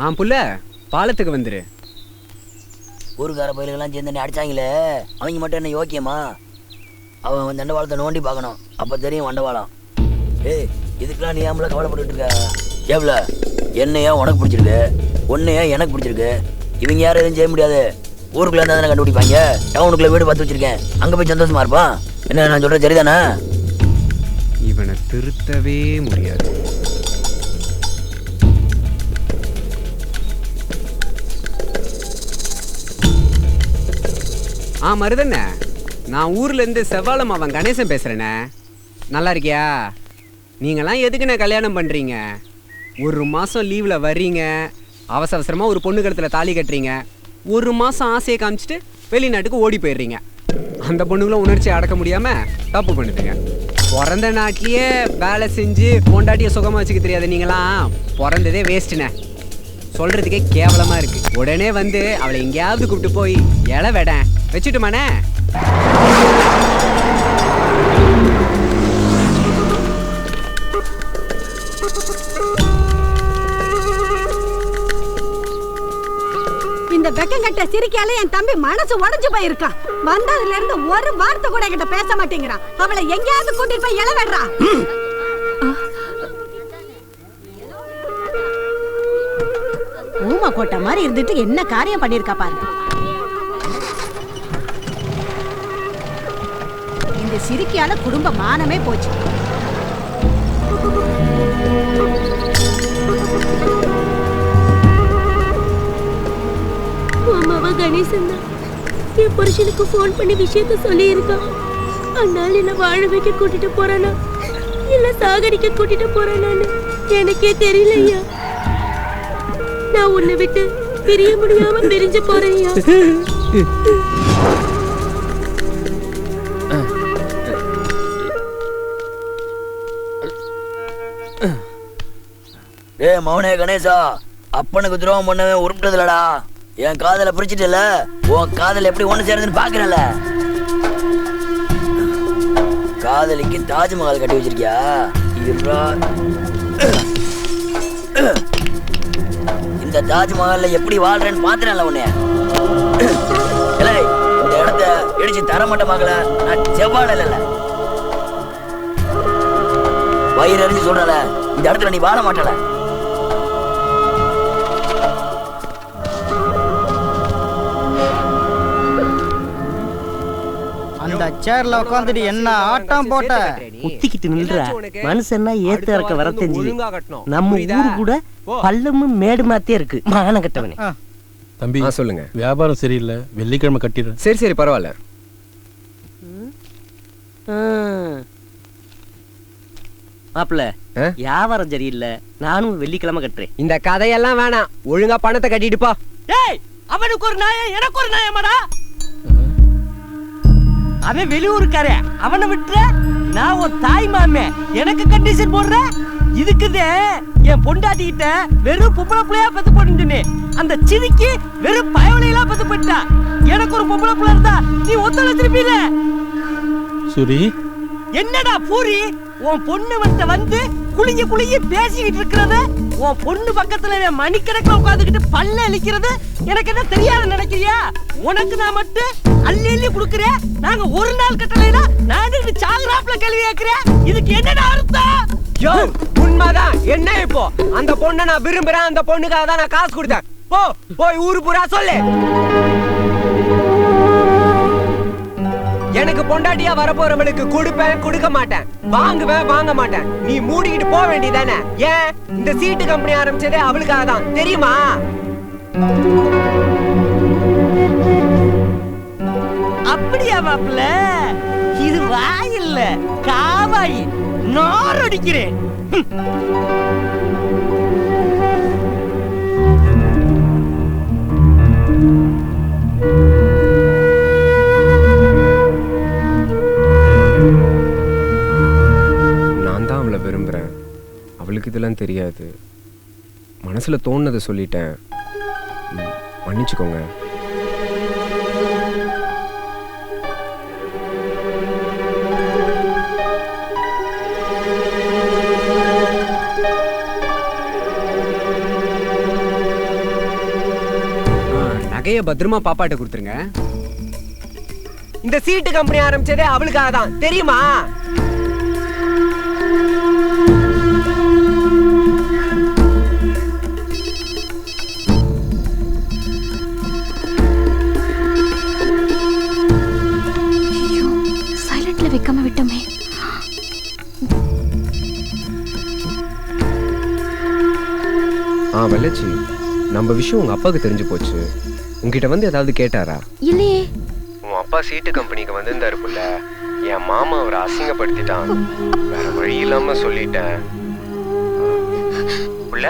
ஆ புள்ள பாலத்துக்கு வந்துரு. ஊருக்கார பயிலுக்கெல்லாம் சேர்ந்து அடிச்சாங்களே அவங்க மட்டும் என்ன யோக்கியமா? அவன் தண்டவாளத்தை நோண்டி பார்க்கணும். அப்போ தெரியும் வண்டவாளம் ஏய் இதுக்கெல்லாம் நீ ஏம்ல கவலைப்பட்டுட்டு இருக்க? ஏவ்ல என்னையா உனக்கு பிடிச்சிருக்கு? உன்னையா எனக்கு பிடிச்சிருக்கு? இவங்க யாரும் எதுவும் செய்ய முடியாது. ஊருக்குள்ள இருந்தா தானே கண்டுபிடிப்பாங்க? டவுனுக்குள்ள வீடு பார்த்து வச்சிருக்கேன். அங்க போய் சந்தோஷமா இருப்பான்? என்ன நான் சொல்றது சரிதானே? இவனை திருத்தவே முடியாது. ஆ மருதண்ணே. நான் ஊர்லேருந்து செவ்வாழை செவ்வாழம் அவன் கணேசன் பேசுகிறேண்ணே நல்லா இருக்கியா? நீங்களாம் எதுக்குண்ணே கல்யாணம் பண்ணுறீங்க ஒரு மாதம் லீவில் வர்றீங்க. அவசர அவசரமாக ஒரு பொண்ணு கழுத்தில் தாலி கட்டுறீங்க. ஒரு மாதம் ஆசையை காமிச்சிட்டு வெளிநாட்டுக்கு ஓடி போயிடுறீங்க. அந்த பொண்ணுங்களும் உணர்ச்சி அடக்க முடியாமல் தப்பு பண்ணுதுங்க பிறந்த நாட்டிலேயே வேலை செஞ்சு பொண்டாட்டியை சுகமாக வச்சுக்க தெரியாது நீங்களாம் பிறந்ததே வேஸ்ட்டுண்ணே சொல்கிறதுக்கே கேவலமாக இருக்குது உடனே வந்து அவளை எங்கேயாவது கூப்பிட்டு போய் இலை வெடேன் வச்சுட்டுமாண்ணே. இந்த வெக்கங்கட்ட சிரிக்கால என் தம்பி மனசு உடைஞ்சு போயிருக்கான். வந்ததுல இருந்து ஒரு வார்த்தை கூட என்கிட்ட பேச மாட்டேங்கிறான். அவளை எங்கேயாவது கூட்டிட்டு போய் இளவெடுறா ஊமா கோட்டை மாதிரி இருந்துட்டு என்ன காரியம் பண்ணிருக்கா பாருங்க. சிரிக்கியால குடும்ப மானமே போச்சு. மாமாவா கணேசன் தான். என் புருஷனுக்கு ஃபோன் பண்ணி விஷயத்த சொல்லியிருக்கான். அண்ணால் என்ன வாழ வைக்க கூட்டிட்டு போறானா? இல்ல சாகடிக்க கூட்டிட்டு போறானான்னு எனக்கே தெரியலையா? நான் உன்னை விட்டு பிரிய முடியாம பிரிஞ்சு போறேன்யா. ஏ மௌனே கணேசா அப்பனுக்கு துரோகம் பண்ணவே உருப்பிட்டதுலடா என் காதலை பிரிச்சிட்டல உன் காதல் எப்படி ஒண்ணு சேருதுன்னு பாக்குறல காதலிக்கு தாஜ்மஹால் கட்டி வச்சிருக்கியா? இருடா. இந்த தாஜ்மஹால்ல எப்படி வாழ்றேன்னு பாத்துறேன்ல உன்னை. இந்த இடத்த இடிச்சு தரமட்டமாக்கல நான் செவ்வாழ இல்ல வயிறு அறிஞ்சு சொல்றல இந்த இடத்துல நீ வாழ மாட்டல அந்த சேர்ல உட்காந்துட்டு என்ன ஆட்டம் போட்ட? குத்திக்கிட்டு நில்ற. மனுஷன்னா ஏத்து இறக்க வர கட்டணும். நம்ம? ஊர் கூட பள்ளமும் மேடு மாத்தே இருக்கு. மானம் கட்டவனே. தம்பி சொல்லுங்க. வியாபாரம் சரியில்லை. வெள்ளிக்கிழமை கட்டிடுறேன் சரி சரி பரவாயில்ல. மாப்பிள்ள? வியாபாரம் சரியில்லை. நானும் வெள்ளிக்கிழமை கட்டுறேன். இந்த கதையெல்லாம் வேணாம். ஒழுங்கா பணத்தை கட்டிட்டு போ. டேய் அவனுக்கு ஒரு நாயம் எனக்கு ஒரு நாயமாடா அவன் வெளியூருக்கார. அவனை விட்டுற. நான் ஒரு தாய் மாமே. எனக்கு கண்டிஷன் போடுற? இதுக்குதே என் பொண்டாட்டிக்கிட்ட வெறும் பொம்பளை பிள்ளையா பத்து போட்டு அந்த சிதிக்கு வெறும் பயவலையெல்லாம் பத்து போட்டா எனக்கு ஒரு பொம்பளை பிள்ளை இருந்தா நீ ஒத்துழைச்சிருப்பீல சுரி என்னடா பூரி? உன் பொண்ணு வந்து வந்து குளிங்க குளிங்க பேசிக்கிட்டு இருக்கிறத உன் பொண்ணு பக்கத்துல மணிக்கணக்கில் உட்காந்துக்கிட்டு பல்ல அழிக்கிறது எனக்கு என்ன தெரியாது நினைக்கிறியா? உனக்கு நான் மட்டும் அள்ளி அள்ளி கொடுக்குறேன். நாங்க ஒரு நாள் கட்டலைனா நான் சாகுறாப்ல கேள்வி கேட்கிறேன்? இதுக்கு என்னடா அர்த்தம்? யோ உண்மைதான். என்ன இப்போ? அந்த பொண்ணை நான் விரும்புறேன். அந்த பொண்ணுக்காக தான் நான் காசு கொடுத்தேன். போ போய் ஊரு பூரா சொல்லு. எனக்கு பொண்டாட்டியா வரப்போறவளுக்கு கொடுப்பேன் கொடுக்க மாட்டேன். வாங்குவேன் வாங்க மாட்டேன். நீ மூடிக்கிட்டு போக வேண்டியதானே? ஏன்? இந்த சீட்டு கம்பெனி ஆரம்பிச்சதே அவளுக்காக தான். தெரியுமா? அப்படியா மாப்பிள்ள? இது வாய் இல்ல காவாய். நார் அவளுக்கு இதெல்லாம் தெரியாது. மனசுல தோணுனதை சொல்லிட்டேன். மன்னிச்சுக்கோங்க. நகையை பத்திரமா பாப்பாட்ட கொடுத்துருங்க. இந்த சீட்டு கம்பெனி ஆரம்பிச்சதே அவளுக்காக தான் தெரியுமா? ஆ வெள்ளச்சி நம்ம விஷயம் உங்க அப்பாவுக்கு தெரிஞ்சு போச்சு. உங்ககிட்ட வந்து ஏதாவது கேட்டாரா? இல்லையே. உன் அப்பா சீட்டு கம்பெனிக்கு வந்திருந்தாரு புள்ள என் மாமா அவரை அசிங்கப்படுத்திட்டான். வேற வழி இல்லாம சொல்லிட்டேன். புள்ள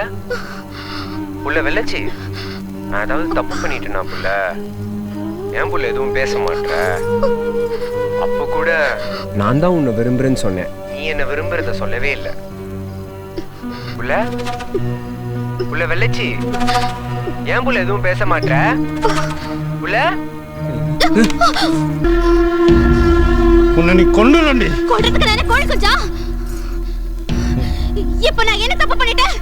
புள்ள வெள்ளச்சி நான் ஏதாவது தப்பு பண்ணிட்டேனா புள்ள? ஏன் புள்ள எதுவும் பேச மாட்ற? அப்போ கூட நான் தான் உன்னை விரும்புறேன்னு சொன்னேன். நீ என்ன விரும்புறத சொல்லவே இல்லை. புள்ள புள்ள வெள்ளச்சி. ஏன் புள்ள எதுவும் பேச மாட்ற புள்ள? உன்னை நீ கொண்டு நண்டி கொள்றதுக்கு நானே கோழி குஞ்சா? இப்ப நான் என்ன தப்பு பண்ணிட்டேன்?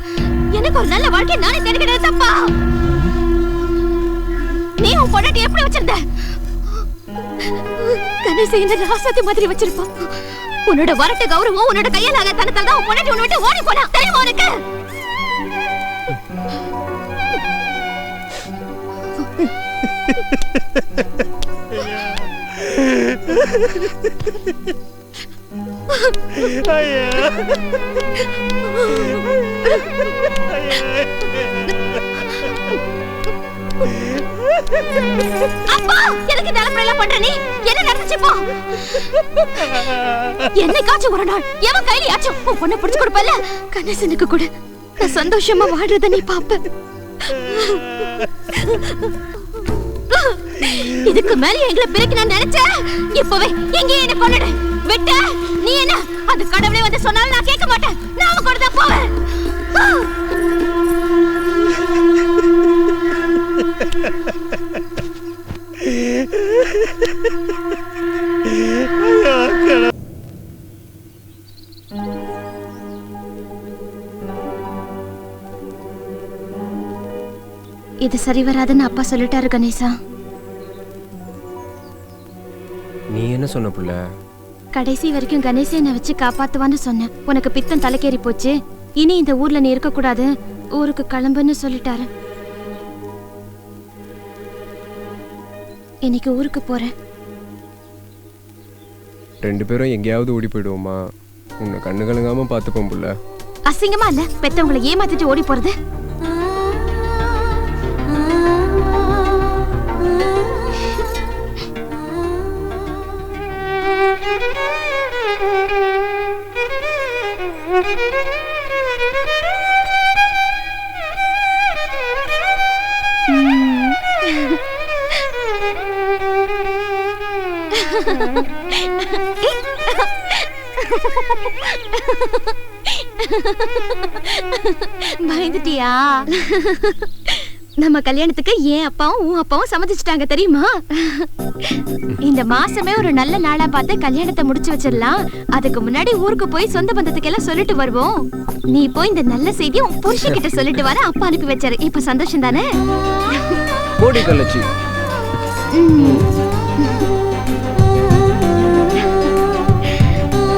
எனக்கு ஒரு நல்ல வாழ்க்கை நானே தேடிக்கிட்டது தப்பா? நீ உன் பொண்டாட்டி எப்படி வச்சிருந்த? கணேச என்ன ராசாத்தி மாதிரி வச்சிருப்பான் உன்னோட வரட்டு கௌரவம் உன்னோட கையால ஆக தனத்தால தான் உன் பொண்டாட்டி உன்னை விட்டு ஓடி போனா. தெரியுமா உனக்கு! அப்பா எனக்கு தலைமுறை எல்லாம் பண்ற நீ? என்ன நடந்துச்சு இப்போ? என்னைக்காச்சும் ஒரு நாள் எவன் கையிலயாச்சும் உன் பொண்ணை பிடிச்சு கொடுப்பல கணேசனுக்கு கூட. நான் சந்தோஷமா வாழ்றத நீ பாப்ப. இதுக்கு மேல எங்களை பிரிக்க நான் நினைச்சேன். இப்பவே எங்கே என்ன கொண்டுடு விட்ட நீ என்ன? அது கடவுளே வந்து சொன்னாலும் நான் கேட்க மாட்டேன். நான் கூட தான் போவேன். இது சரி வராதுன்னு அப்பா சொல்லிட்டாரு கணேசா. சொன்ன புள்ள? கடைசி வரைக்கும் கணேசனை வச்சு காப்பாத்துவான்னு சொன்னேன். உனக்கு பித்தம் தலைக்கேறி போச்சு. இனி இந்த ஊர்ல நீ இருக்க கூடாது ஊருக்கு கிளம்புன்னு சொல்லிட்டாரு. இன்னைக்கு ஊருக்கு போறேன். ரெண்டு பேரும் எங்கேயாவது ஓடி போயிடுவோமா? உன்னை கண்ணு கலங்காம பார்த்துப்போம் புள்ள. அசிங்கமா இல்ல? பெத்தவங்களை ஏமாத்திட்டு ஓடி போறது? பயந்துட்டியா? நம்ம கல்யாணத்துக்கு என் அப்பாவும் உன் அப்பாவும் சம்மதிச்சிட்டாங்க தெரியுமா? இந்த மாசமே ஒரு நல்ல நாளா பார்த்து கல்யாணத்தை முடிச்சு வச்சிடலாம். அதுக்கு முன்னாடி ஊருக்கு போய் சொந்த பந்தத்துக்கு எல்லாம் சொல்லிட்டு வருவோம். நீ போய் இந்த நல்ல செய்தியை உன் புருஷன் கிட்ட சொல்லிட்டு வர அப்பா அனுப்பி வச்சாரு. இப்ப சந்தோஷம் தானே? கோடி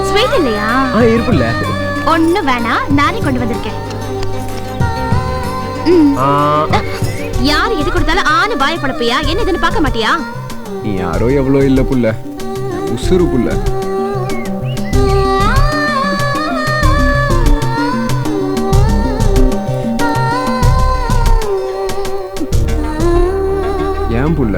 ஸ்வீட் இல்லையா? ஆ இருப்புல்ல. ஒண்ணு வேணாம் நானே கொண்டு வந்திருக்கேன். யார் எது கொடுத்தாலும் ஆணு பாய பழப்பியா என்ன இதுன்னு பார்க்க மாட்டியா? நீ யாரோ எவ்வளோ இல்லை புள்ள. உசுறு புள்ள. ஏன் புள்ள?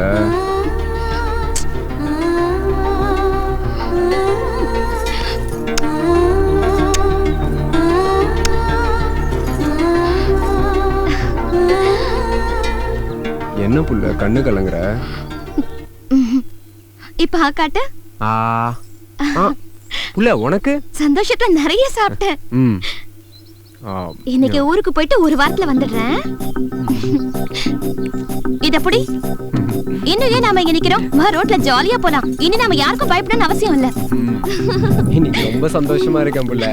என்ன புள்ள கண்ணு கலங்குற? இப்ப காட்டு. ஆ. புள்ள உனக்கு? சந்தோஷத்துல நிறைய சாப்பிட்டேன். இன்னைக்கு ஊருக்கு போயிட்டு ஒரு வாரத்துல வந்துடுறேன். இத புடி. இன்னும் ஏன் நாம இங்க நிக்கிறோம்? வா ரோட்ல ஜாலியா போலாம். இனி நாம யாருக்கும் பயப்படணும்னு அவசியம் இல்ல. இன்னைக்கு ரொம்ப சந்தோஷமா இருக்கேன் புள்ள.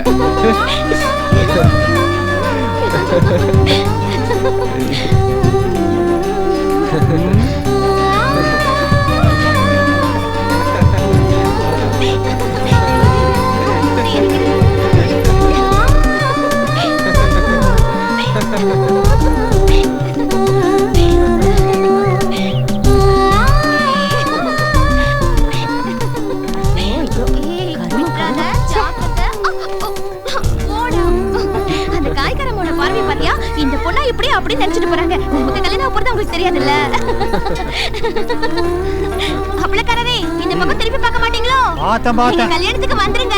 பார்த்தேன், பார்த்தேன். கல்யாணத்துக்கு வந்துருங்க.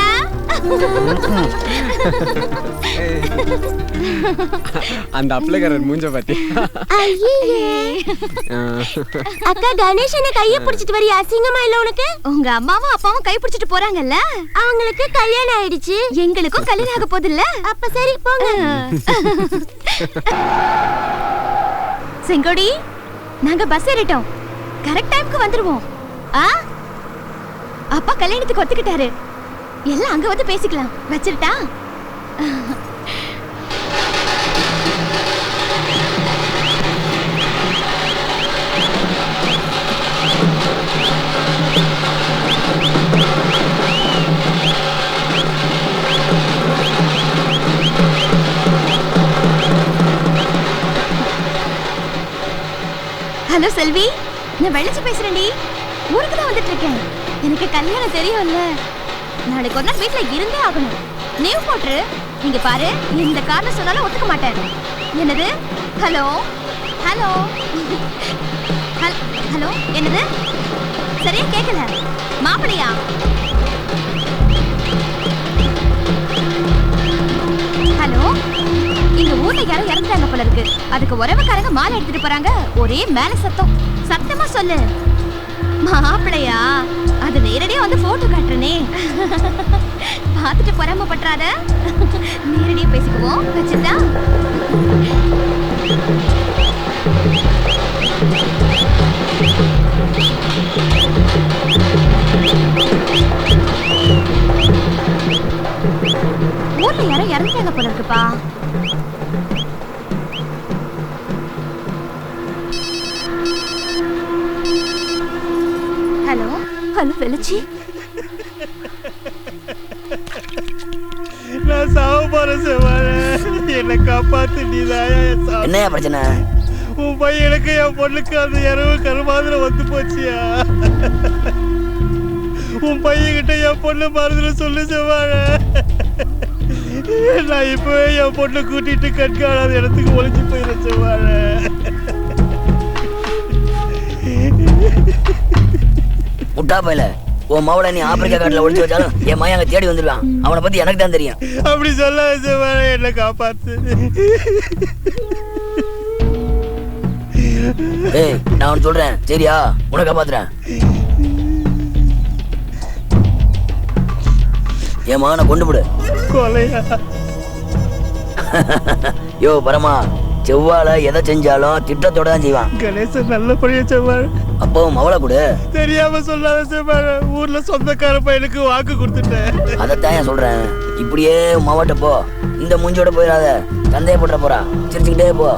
அந்த அப்ளக்காரர் மூஞ்ச பத்தி அக்கா கணேசனை கைய பிடிச்சிட்டு வரிய? அசிங்கமா இல்ல உனக்கு? உங்க அம்மாவும் அப்பாவும் கை பிடிச்சிட்டு போறாங்கல்ல? அவங்களுக்கு கல்யாணம் ஆயிடுச்சு. எங்களுக்கும் கல்யாணம் ஆக போகுது இல்ல அப்ப சரி போங்க. செங்கோடி நாங்க பஸ் ஏறிட்டோம். கரெக்ட் டைம்க்கு வந்துருவோம். ஆ? அப்பா கல்யாணத்துக்கு ஒத்துக்கிட்டாரு. எல்லாம் அங்க வந்து பேசிக்கலாம். வச்சிருட்டா? ஹலோ செல்வி நான் வெள்ளச்சி பேசுறேன்டி. ஊருக்கு தான் வந்துட்டு இருக்கேன். எனக்கு கல்யாணம் தெரியும்ல. நாளைக்கு ஒரு நாள் வீட்டில் இருந்தே ஆகணும். நீவ் போட்டுரு நீங்க பாரு இந்த காரணம் சொன்னாலும் ஒத்துக்க மாட்டேன். என்னது? ஹலோ ஹலோ ஹல்- ஹலோ என்னது? சரியா கேட்கல மாப்பிளையா ஹலோ இங்க ஊர்ல யாரும் இறந்துட்டாங்க போல இருக்கு. அதுக்கு உறவுக்காரங்க மாலை எடுத்துட்டு போறாங்க. ஒரே மேல சத்தம். சத்தமா சொல்லு. மாப்பிளையா அது நேரடியா வந்து போட்டோ காட்டுறனே. பார்த்துட்டு பொறாம பற்றாத நேரடியா பேசிக்குவோம். வச்சுட்டா? ஊர்ல யாரும் இறந்துட்டாங்க போல இருக்குப்பா. ஹலோ வெளிச்சி. நான் சாவ போறேன் என்னை காப்பாத்து நீ என்னையா பிரச்சனை? உன் பையனுக்கு என் பொண்ணுக்கு அந்த இரவு கருமாதிர வந்து போச்சியா? உன் பையன்கிட்ட என் பொண்ணு மறந்துட சொல்லு செவ்வாழ. நான் இப்பவே என் பொண்ணை கூட்டிட்டு கண்காணாத இடத்துக்கு ஒளிஞ்சு போயிடுறேன் செவ்வாழ. முட்டா பையல. உன் மவளை நீ ஆப்பிரிக்கா காட்டுல ஒளிச்சு வச்சாலும் என் மகன் அங்க தேடி வந்துடுவான் அவனை பத்தி எனக்கு தான் தெரியும். அப்படி செவ்வாழ என்னை காப்பாத்து. ஏய் நான் ஒன்று சொல்றேன். சரியா? உன்னை காப்பாத்துறேன். என் மகனை கொண்டு விடு யோ பரமா செவ்வாழை எதை செஞ்சாலும் திட்டத்தோட தான் செய்வான். கணேசன் நல்லபடியா செவ்வாழ அப்போ மவளை கொடு. தெரியாம சொல்லாத செவ்வாழ ஊர்ல சொந்தக்கார பையனுக்கு வாக்கு கொடுத்துட்டேன். அதைத்தான் ஏன் சொல்றேன்? இப்படியே மாவட்ட போ. இந்த மூஞ்சோட போயிடாத. சந்தேகப்பட்டுற போறா. சிரிச்சுக்கிட்டே போ.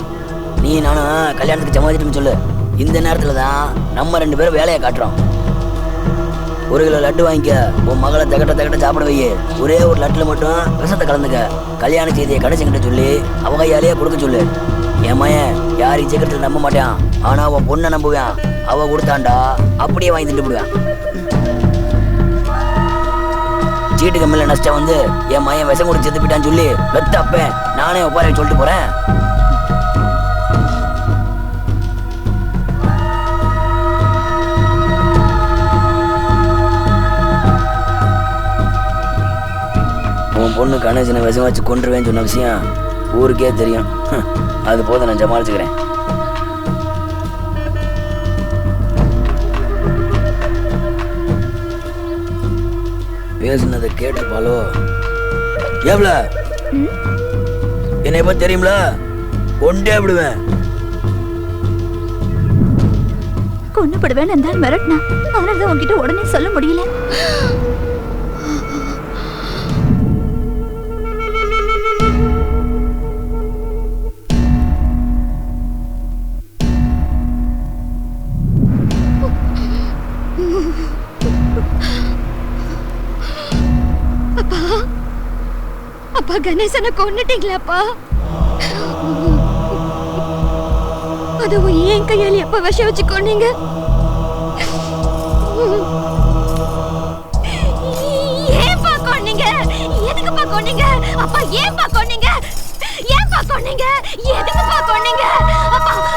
நீ நானும் கல்யாணத்துக்கு சமாளிச்சுட்டு சொல்லு. இந்த நேரத்துல தான் நம்ம ரெண்டு பேரும் வேலையை காட்டுறோம். ஒரு கிலோ லட்டு வாங்கிக்க. உன் மகளை தகட்ட தகட்ட சாப்பிட வை ஒரே ஒரு லட்டுல மட்டும் விஷத்தை கலந்துக்க. கல்யாண செய்தியை கடைசிங்கிட்ட சொல்லி அவ கையாலேயே கொடுக்க சொல்லு. என் மயன் யாரையும் சீக்கிரத்தில் நம்ப மாட்டான். ஆனா அவன் பொண்ணை நம்புவான். அவ கொடுத்தாண்டா அப்படியே வாங்கி திண்டு விடுவான் சீட்டு கம்மியில் நஷ்டம் வந்து என் மயன் விஷம் கொடுத்து செத்து போயிட்டான்னு சொல்லி வெத்த அப்பேன். நானே உப்பார சொல்லிட்டு போறேன். உன் பொண்ணு கணேசனை விஷம் வச்சு கொண்டுருவேன்னு சொன்ன விஷயம் ஊருக்கே தெரியும். அது போதும் நான் சமாளிச்சுக்கிறேன். பேசுனதை கேட்ட பாலோ ஏவ்ல என்னை பத்தி தெரியும்ல? கொண்டே விடுவேன். கொண்டுபடுவேன் என்றால் மிரட்டினா அதனால தான் உன்கிட்ட உடனே சொல்ல முடியல. அப்பா கணேசனை கொண்டுட்டீங்களாப்பா அதுவும் ஏன் கையால் எப்ப விஷம் வச்சு கொண்டீங்க ஏன்பா கொண்டீங்க எதுக்குப்பா கொண்டீங்க அப்பா ஏன்பா கொண்டீங்க ஏன்பா கொண்டீங்க எதுக்குப்பா கொண்டீங்க அப்பா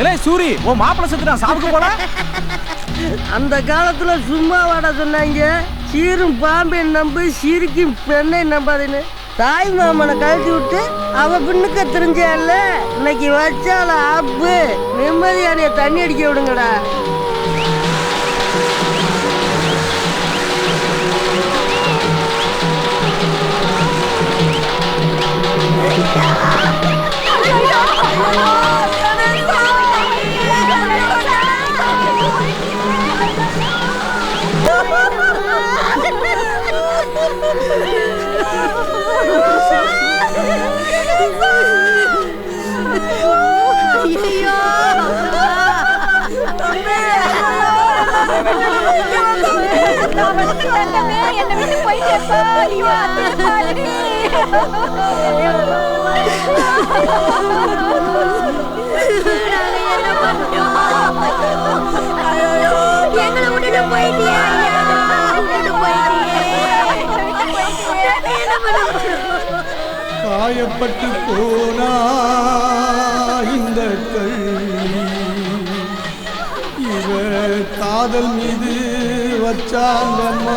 ஏலே சூரி உன் மாப்பிள்ள செத்துட்டான் சாப்பிட்டு போல அந்த காலத்துல சும்மா வாட சொன்னாங்க. சீரும் பாம்பை நம்பு சீருக்கும் பெண்ணை நம்பாதுன்னு. தாய் மாமனை கழட்டி விட்டு அவ பின்னுக்கு தெரிஞ்சால இன்னைக்கு வச்சால ஆப்பு நிம்மதியான தண்ணி அடிக்க விடுங்கடா. எங்களை விட்டுட்டு போயிட்டியா விட்டுட்டு போயிட்டியே காயப்பட்டு போனா இந்த கள்ளி காதல் மீது வச்சாங்கம்மா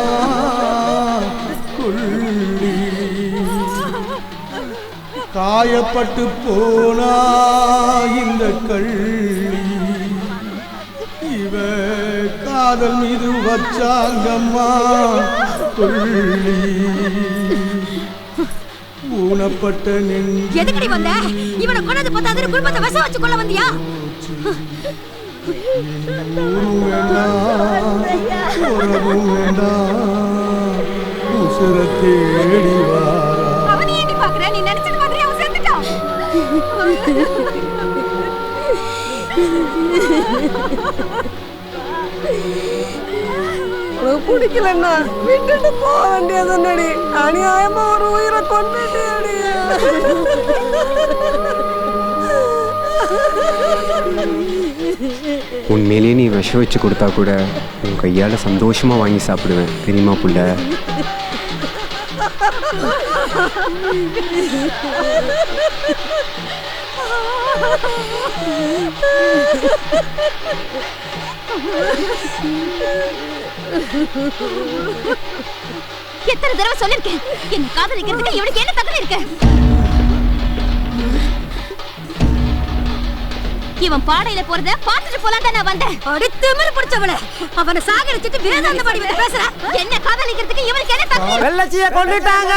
கொள்ளி. காயப்பட்டு போனா இந்த கள்ளி. இவ காதல் மீது வச்சாங்கம்மா கொள்ளி. ஊனப்பட்ட நெஞ்சு. எதுக்கடி வந்த? இவனை கொண்டது பார்த்தாது குடும்பத்தை விஷம் வச்சு கொள்ள வந்தியா ஊரும் வேண்டாம் உறவும் வேண்டாம் உசுர தேடி வாரா அவனை ஏண்டி உனக்கு பிடிக்கலன்னா விட்டுட்டு போக வேண்டியது நடி அநியாயமா ஒரு உயிரை உண்மையிலேயே நீ விஷம் வச்சு கொடுத்தா கூட உன் கையால் சந்தோஷமாக வாங்கி சாப்பிடுவேன். தெரியுமா புள்ள? எத்தனை தடவை சொல்லிருக்கேன்? என்ன காதலிக்கிறதுக்கு இவனுக்கு என்ன தகுதி இருக்கு? இவன் பாடையில போறத பாத்துட்டு போலாம் தான் நான் வந்தேன். அடுத்து திமிரு பிடிச்சவள. அவனை சாகடிச்சிட்டு வேதாந்த படி பேசுற. என்ன காதலிக்கிறதுக்கு இவனுக்கு என்ன வெள்ளச்சிய கொண்டுட்டாங்க.